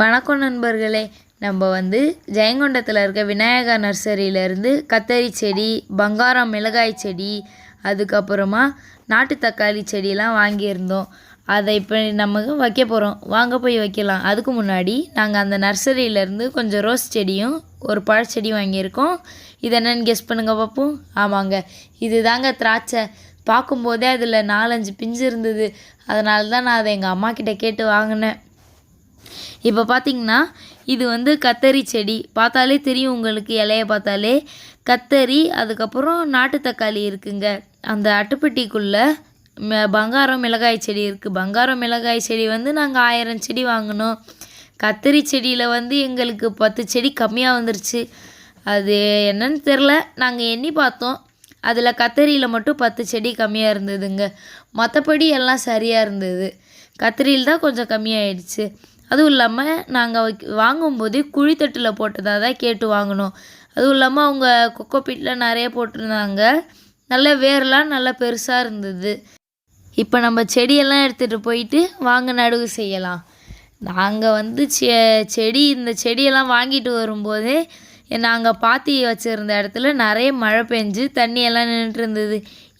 வணக்கம் நண்பர்களே. நம்ம வந்து ஜெயங்கொண்டத்தில் இருக்க விநாயகா நர்சரியிலேருந்து கத்தரி செடி பங்காரம் மிளகாய் செடி அதுக்கப்புறமா நாட்டு தக்காளி செடியெலாம் வாங்கியிருந்தோம். அதை இப்போ நமக்கு வைக்க போகிறோம் வாங்க போய் வைக்கலாம். அதுக்கு முன்னாடி நாங்கள் அந்த நர்சரியிலேருந்து கொஞ்சம் ரோஸ் செடியும் ஒரு பழச்செடி வாங்கியிருக்கோம். இது என்னென்னு கெஸ் பண்ணுங்க பார்ப்போம் ஆமாங்க. இது தாங்க திராட்சை. பார்க்கும்போதே அதில் நாலஞ்சு பிஞ்சு இருந்தது. அதனால தான் நான் அதை எங்கள் அம்மா கிட்ட கேட்டு வாங்கினேன். இப்போ பார்த்திங்கன்னா இது வந்து கத்தரி செடி. பார்த்தாலே தெரியும் உங்களுக்கு இலைய பார்த்தாலே. கத்தரி அதுக்கப்புறம் நாட்டு தக்காளி இருக்குங்க. அந்த அட்டுப்பெட்டிக்குள்ளே பங்காரம் மிளகாய் செடி இருக்குது பங்காரம் மிளகாய் செடி வந்து நாங்கள் ஆயிரம் செடி வாங்கினோம். கத்தரி செடியில் வந்து எங்களுக்கு பத்து செடி கம்மியாக வந்துருச்சு. அது என்னன்னு தெரில நாங்கள் எண்ணி பார்த்தோம். அதில் கத்தரியில் மட்டும் பத்து செடி கம்மியாக இருந்ததுங்க. மற்றபடி எல்லாம் சரியாக இருந்தது. கத்திரியில் தான் கொஞ்சம் கம்மியாயிடுச்சு. அதுவும் இல்லாமல் நாங்கள் வாங்கும்போதே குழித்தட்டில் போட்டதாக தான் கேட்டு வாங்கினோம். அதுவும் இல்லாமல் அவங்க கொக்கோ பீட்டில் நிறைய போட்டிருந்தாங்க. நல்ல வேர்லாம் நல்லா பெருசாக இருந்தது. இப்போ நம்ம செடியெல்லாம் எடுத்துகிட்டு போயிட்டு வாங்க நடவு செய்யலாம். நாங்கள் வந்து செ செடி இந்த செடியெல்லாம் வாங்கிட்டு வரும்போதே நாங்கள் பாத்தி வச்சுருந்த இடத்துல நிறைய மழை பெஞ்சு தண்ணியெல்லாம் நின்றுட்டு இருந்தது.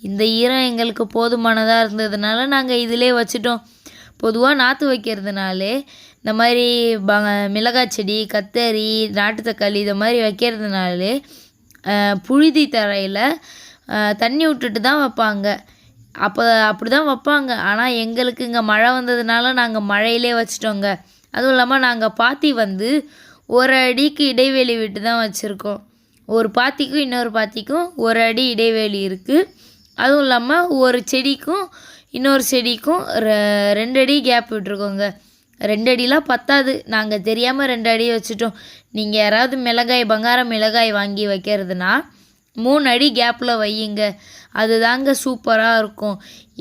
இந்த ஈரம் எங்களுக்கு போதுமானதாக இருந்ததுனால நாங்கள் இதிலே வச்சுட்டோம். பொதுவாக நாற்று வைக்கிறதுனாலே இந்த மாதிரி ப மிளகாய் செடி கத்தரி நாட்டு தக்காளி இதை மாதிரி வைக்கிறதுனாலே புழுதி தரையில் தண்ணி விட்டுட்டு தான் வைப்பாங்க. அப்போ அப்படி தான் வைப்பாங்க. ஆனால் எங்களுக்கு இங்கே மழை வந்ததுனால நாங்கள் மழையிலே வச்சிட்டோங்க. அதுவும் இல்லாமல் நாங்கள் பாத்தி வந்து ஒரு அடிக்கு இடைவெளி விட்டு தான் வச்சுருக்கோம். ஒரு பாத்திக்கும் இன்னொரு பாத்திக்கும் ஒரு அடி இடைவெளி இருக்குது அதுவும் இல்லாமல் ஒரு செடிக்கும் இன்னொரு செடிக்கும் ரெ- ரெண்டு அடி கேப் விட்டுருக்கோங்க. ரெண்டு அடிலாம் பத்தாது. நாங்கள் தெரியாமல் ரெண்டு அடி வச்சுட்டோம். நீங்கள் யாராவது மிளகாய் பங்காரம் மிளகாய் வாங்கி வைக்கிறதுனா மூணு அடி கேப்பில் வையுங்க. அதுதாங்க சூப்பராக இருக்கும்.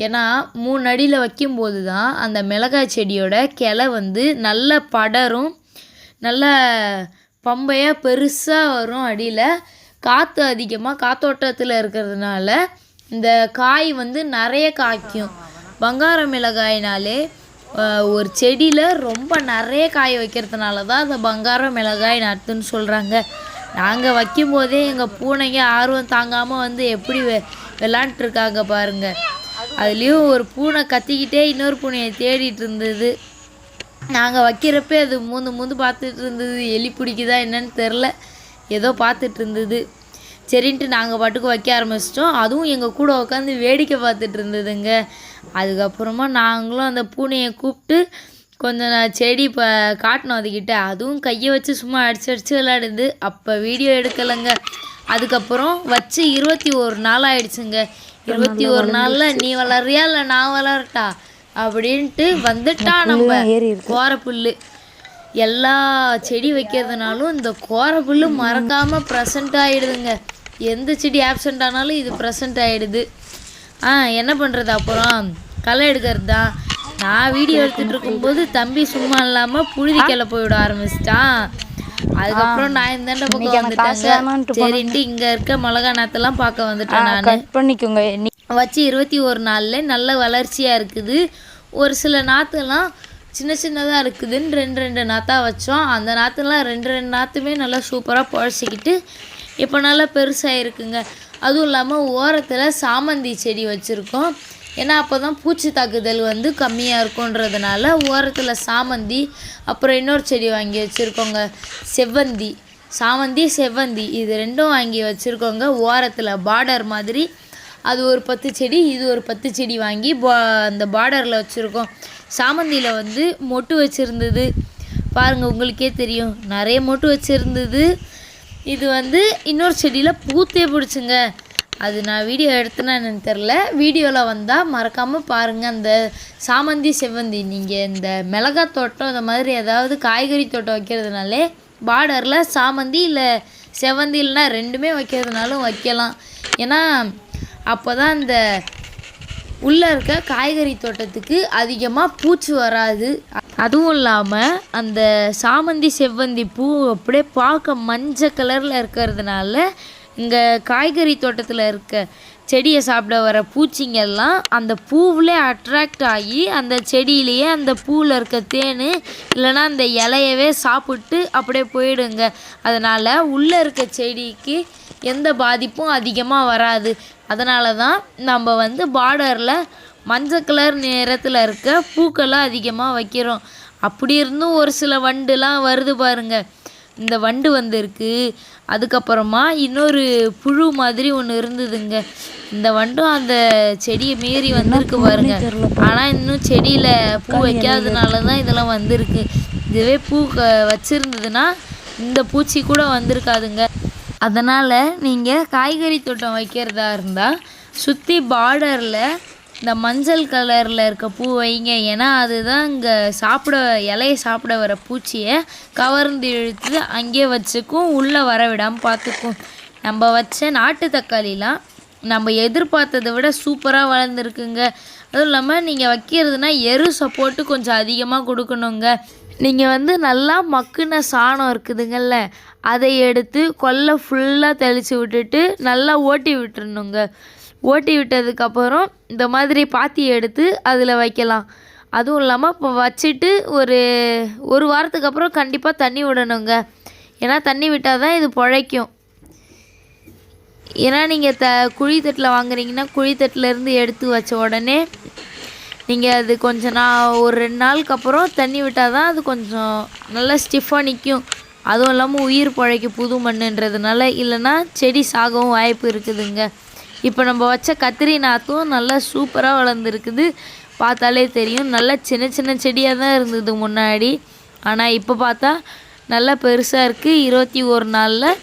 ஏன்னா மூணு அடியில் வைக்கும்போது தான் அந்த மிளகாய் செடியோட கிளை வந்து நல்ல படரும் நல்ல பம்பையாக பெருசாக வரும் அடியில். காற்று அதிகமாக காத்தோட்டத்தில் இருக்கிறதுனால இந்த காய் வந்து நிறைய காய்க்கும். பங்கார மிளகாய்னாலே ஒரு செடியில் ரொம்ப நிறைய காய் வைக்கிறதுனால தான் அந்த பங்கார மிளகாய் நட்டுன்னு சொல்கிறாங்க நாங்கள் வைக்கும்போதே எங்கள் பூனைங்க ஆர்வம் தாங்காமல் வந்து எப்படி வெ விளாண்ட்ருக்காங்க பாருங்கள் அதுலேயும் ஒரு பூனை கத்திக்கிட்டே இன்னொரு பூனையை தேடிட்டு இருந்தது. நாங்கள் வைக்கிறப்ப அது மூந்து மூந்து பார்த்துட்டு இருந்தது. எலி பிடிக்குதா என்னன்னு தெரில ஏதோ பார்த்துட்டு இருந்தது. சரின்ட்டு நாங்கள் பாட்டுக்கு வைக்க ஆரம்பிச்சிட்டோம். அதுவும் எங்கள் கூட உட்காந்து வேடிக்கை பார்த்துட்டு இருந்ததுங்க. அதுக்கப்புறமா நாங்களும் அந்த பூனையை கூப்பிட்டு கொஞ்சம் நான் செடி இப்போ காட்டினோம் அதுக்கிட்ட அதுவும் கையை வச்சு சும்மா அடிச்சு அடிச்சு விளையாடுது. அப்போ வீடியோ எடுக்கலைங்க. அதுக்கப்புறம் வச்சு இருபத்தி ஒரு நாள் ஆயிடுச்சுங்க. இருபத்தி ஒரு நாளில் நீ வளர்றியா இல்லை நான் வளரட்டா? அப்படின்ட்டு வந்துட்டா நம்ம கோரப்புல்லு எல்லா செடி வைக்கிறதுனாலும் இந்த கோரப்புல்லு மறக்காம ப்ரெசண்ட் ஆயிடுதுங்க. எந்த செடி ஆப்சண்ட் ஆனாலும் இது ப்ரெசண்ட் ஆயிடுது. ஆ என்ன பண்ணுறது அப்புறம்? களை எடுக்கிறது? தான் நான் வீடியோ எடுத்துட்டு இருக்கும்போது தம்பி சும்மா இல்லாமல் புழுதி கிளை போயிட ஆரம்பிச்சிட்டான் அதுக்கப்புறம் நான் இந்த பக்கம் வந்துட்டேங்க. சரின்ட்டு இங்கே இருக்க மிளகா நாத்தெல்லாம் பார்க்க வந்துட்டேன் நான். பண்ணிக்கோங்க. வச்சு இருபத்தி ஒரு நாளில் நல்ல வளர்ச்சியாக இருக்குது. ஒரு சில நாற்றுலாம் சின்ன சின்னதாக இருக்குதுன்னு ரெண்டு ரெண்டு நாற்றாக வச்சோம். அந்த நாற்றுலாம் ரெண்டு ரெண்டு நாற்றுமே நல்லா சூப்பராக புழைச்சிக்கிட்டு இப்போ நல்லா பெருசாக இருக்குங்க அதுவும் இல்லாமல் ஓரத்தில் சாமந்தி செடி வச்சுருக்கோம். ஏன்னா அப்போ தான் பூச்சி தாக்குதல் வந்து கம்மியாக இருக்குன்றதுனால ஓரத்தில் சாமந்தி அப்புறம் இன்னொரு செடி வாங்கி வச்சுருக்கோங்க. செவ்வந்தி. சாமந்தி செவ்வந்தி. இது ரெண்டும் வாங்கி வச்சுருக்கோங்க. ஓரத்தில் பார்டர் மாதிரி. அது ஒரு பத்து செடி இது ஒரு பத்து செடி வாங்கி பா அந்த பார்டரில் வச்சுருக்கோம். சாமந்தியில் வந்து மொட்டு வச்சுருந்தது. பாருங்கள் உங்களுக்கே தெரியும். நிறைய மொட்டு வச்சுருந்தது. இது வந்து இன்னொரு செடியில் பூத்தே பிடிச்சிங்க. அது நான் வீடியோ எடுத்தேன்னா என்னன்னு தெரில வீடியோவில் வந்தால் மறக்காமல் பாருங்கள் அந்த சாமந்தி செவ்வந்தி நீங்கள் இந்த மிளகாய் தோட்டம் இந்த மாதிரி ஏதாவது காய்கறி தோட்டம் வைக்கிறதுனாலே பார்டரில் சாமந்தி இல்லை செவ்வந்தி இல்லைனா ரெண்டுமே வைக்கிறதுனாலும் வைக்கலாம். ஏன்னா அப்போ தான் அந்த உள்ளே இருக்க காய்கறி தோட்டத்துக்கு அதிகமாக பூச்சி வராது. அதுவும் இல்லாமல் அந்த சாமந்தி செவ்வந்தி பூ அப்படியே பார்க்க மஞ்சள் கலரில் இருக்கிறதுனால இங்கே காய்கறி தோட்டத்தில் இருக்க செடியை சாப்பிட வர பூச்சிங்கெல்லாம் அந்த பூவிலே அட்ராக்ட் ஆகி அந்த செடியிலேயே அந்த பூவில் இருக்க தேன் இல்லைன்னா அந்த இலையவே சாப்பிட்டு அப்படியே போயிடுங்க. அதனால் உள்ளே இருக்க செடிக்கு எந்த பாதிப்பும் அதிகமாக வராது. அதனால தான் நம்ம வந்து பார்டரில் மஞ்சள் கலர் நிறத்தில் இருக்க பூக்களை அதிகமாக வைக்கிறோம். அப்படி இருந்தும் ஒரு சில வண்டுலாம் வருது பாருங்கள் இந்த வண்டு வந்திருக்கு. அதுக்கப்புறமா இன்னொரு புழு மாதிரி ஒன்று இருந்ததுங்க. இந்த வண்டும் அந்த செடியை மீறி வந்திருக்கு பாருங்க. ஆனால் இன்னும் செடியில் பூ வைக்காததுனால தான் இதெல்லாம் வந்திருக்கு. இதுவே பூ க- வச்சிருந்ததுன்னா இந்த பூச்சி கூட வந்திருக்காதுங்க. அதனால் நீங்கள் காய்கறி தோட்டம் வைக்கிறதா இருந்தால் சுற்றி பார்டரில் இந்த மஞ்சள் கலரில் இருக்க பூ வைங்க. ஏன்னா அதுதான் இங்கே சாப்பிட இலையை சாப்பிட வர பூச்சியை கவர்ந்து இழுத்து அங்கேயே வச்சுக்கும் உள்ளே வர விடாமல் பார்த்துக்கும். நம்ம வச்ச நாட்டு தக்காளிலாம் நம்ம எதிர்பார்த்ததை விட சூப்பராக வளர்ந்துருக்குங்க. அதுவும் இல்லாமல் நீங்கள் வைக்கிறதுனா எரு சப்போர்ட்டு கொஞ்சம் அதிகமாக கொடுக்கணுங்க. நீங்கள் வந்து நல்லா மக்குன சாணம் இருக்குதுங்கள்ல அதை எடுத்து கொல்லை ஃபுல்லாக தெளித்து விட்டுட்டு நல்லா ஓட்டி விட்டுருணுங்க ஓட்டி விட்டதுக்கப்புறம் இந்த மாதிரி பாத்தி எடுத்து அதில் வைக்கலாம். அதுவும் இல்லாமல் இப்போ வச்சுட்டு ஒரு ஒரு வாரத்துக்கு அப்புறம் கண்டிப்பாக தண்ணி விடணுங்க. ஏன்னா தண்ணி விட்டால் தான் இது பிழைக்கும். ஏன்னா நீங்கள் த குழி தட்டில் வாங்குறீங்கன்னா குழி தட்டிலேருந்து எடுத்து வச்ச உடனே நீங்கள் அது கொஞ்சம் நான் ஒரு ரெண்டு நாளுக்கு அப்புறம் தண்ணி விட்டால் தான் அது கொஞ்சம் நல்லா ஸ்டிஃபாக நிற்கும் அதுவும் இல்லாமல் உயிர் பிழைக்க புது மண்ணுன்றதுனால. இல்லைன்னா செடி சாகவும் வாய்ப்பு இருக்குதுங்க. இப்போ நம்ம வச்ச கத்திரி நாற்றும் நல்லா சூப்பராக வளர்ந்துருக்குது. பார்த்தாலே தெரியும். நல்லா சின்ன சின்ன செடியாக தான் இருந்தது முன்னாடி. ஆனால் இப்போ பார்த்தா நல்லா பெருசாக இருக்குது இருபத்தி ஒரு நாளில்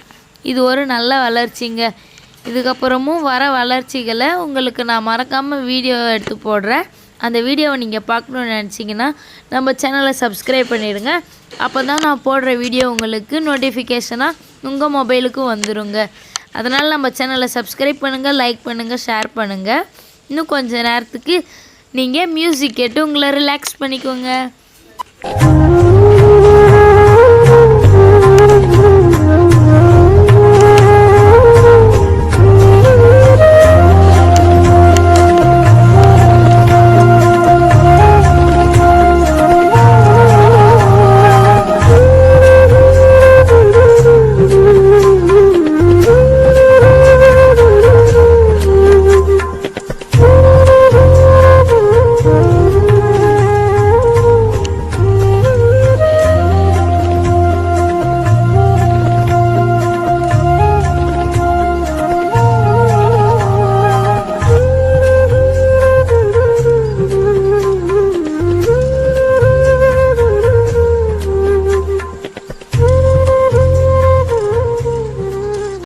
இது ஒரு நல்ல வளர்ச்சிங்க. இதுக்கப்புறமும் வர வளர்ச்சிகளை உங்களுக்கு நான் மறக்காமல் வீடியோ எடுத்து போடுறேன். அந்த வீடியோவை நீங்கள் பார்க்கணுன்னு நினச்சிங்கன்னா நம்ம சேனலை சப்ஸ்கிரைப் பண்ணிடுங்க. அப்போ தான் நான் போடுற வீடியோ உங்களுக்கு நோட்டிஃபிகேஷனாக உங்கள் மொபைலுக்கும் வந்துருங்க. அதனால் நம்ம சேனலை சப்ஸ்கிரைப் பண்ணுங்கள் லைக் பண்ணுங்கள் ஷேர் பண்ணுங்கள் இன்னும் கொஞ்சம் நேரத்துக்கு நீங்கள் மியூசிக் கேட்டு உங்களை ரிலாக்ஸ் பண்ணிக்கோங்க.